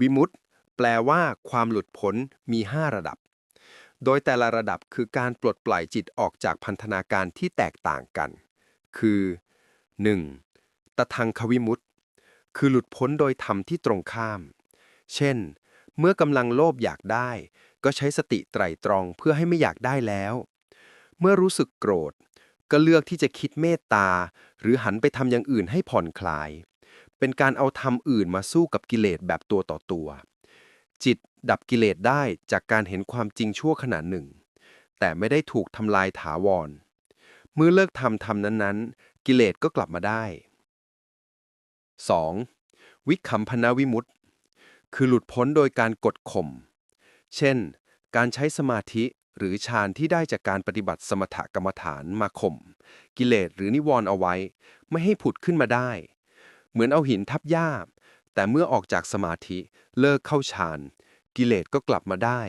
วิมุตติแปลว่าความหลุดพ้นมี 5 ระดับ โดยแต่ละระดับคือการปลดปล่อยจิตออกจากพันธนาการที่แตกต่างกัน คือ 1. ตะทังควิมุตติคือหลุดพ้นโดยธรรมที่ตรงข้าม เช่น เมื่อกำลังโลภอยากได้ ก็ใช้สติไตรตรองเพื่อให้ไม่อยากได้แล้ว เมื่อรู้สึกโกรธ ก็เลือกที่จะคิดเมตตา หรือหันไปทำอย่างอื่นให้ผ่อนคลาย เป็นการเอาธรรมอื่นมาสู้กับกิเลสแบบตัวต่อตัว จิตดับกิเลสได้จากการเห็นความจริงชั่วขณะหนึ่ง แต่ไม่ได้ถูกทำลายถาวร เมื่อเลิกทำทำนั้นๆ กิเลสก็กลับมาได้ 2. วิคัมพนาวิมุตติ คือหลุดพ้นโดยการกดข่ม เช่น การใช้สมาธิหรือฌานที่ได้จากการปฏิบัติสมถกรรมฐานมาข่ม กิเลสหรือนิวรณ์เอาไว้ ไม่ให้ผุดขึ้นมาได้ เหมือนเอาหินทับหญ้า แต่เมื่อออกจากสมาธิเลิกเข้าฌาน กิเลสก็กลับมาได้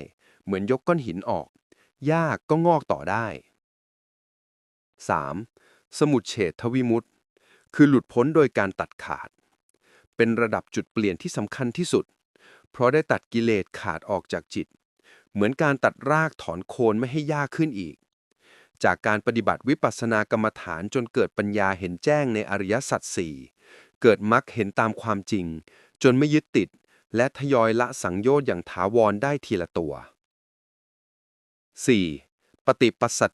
เหมือนยกก้อนหินออกหญ้าก็งอกต่อได้ 3. สมุทเฉทวิมุตติคือหลุดพ้นโดยการตัดขาด เป็นระดับจุดเปลี่ยนที่สำคัญที่สุด เพราะได้ตัดกิเลสขาดออกจากจิต เหมือนการตัดรากถอนโคนไม่ให้ยากขึ้นอีก จากการปฏิบัติวิปัสสนากรรมฐานจนเกิดปัญญาเห็นแจ้งในอริยสัจสี่ เกิดมรรคเห็นตามความจริง จนไม่ยึดติด และทยอยละสังโยชน์อย่างถาวรได้ทีละตัว 4. ปฏิปัสสัท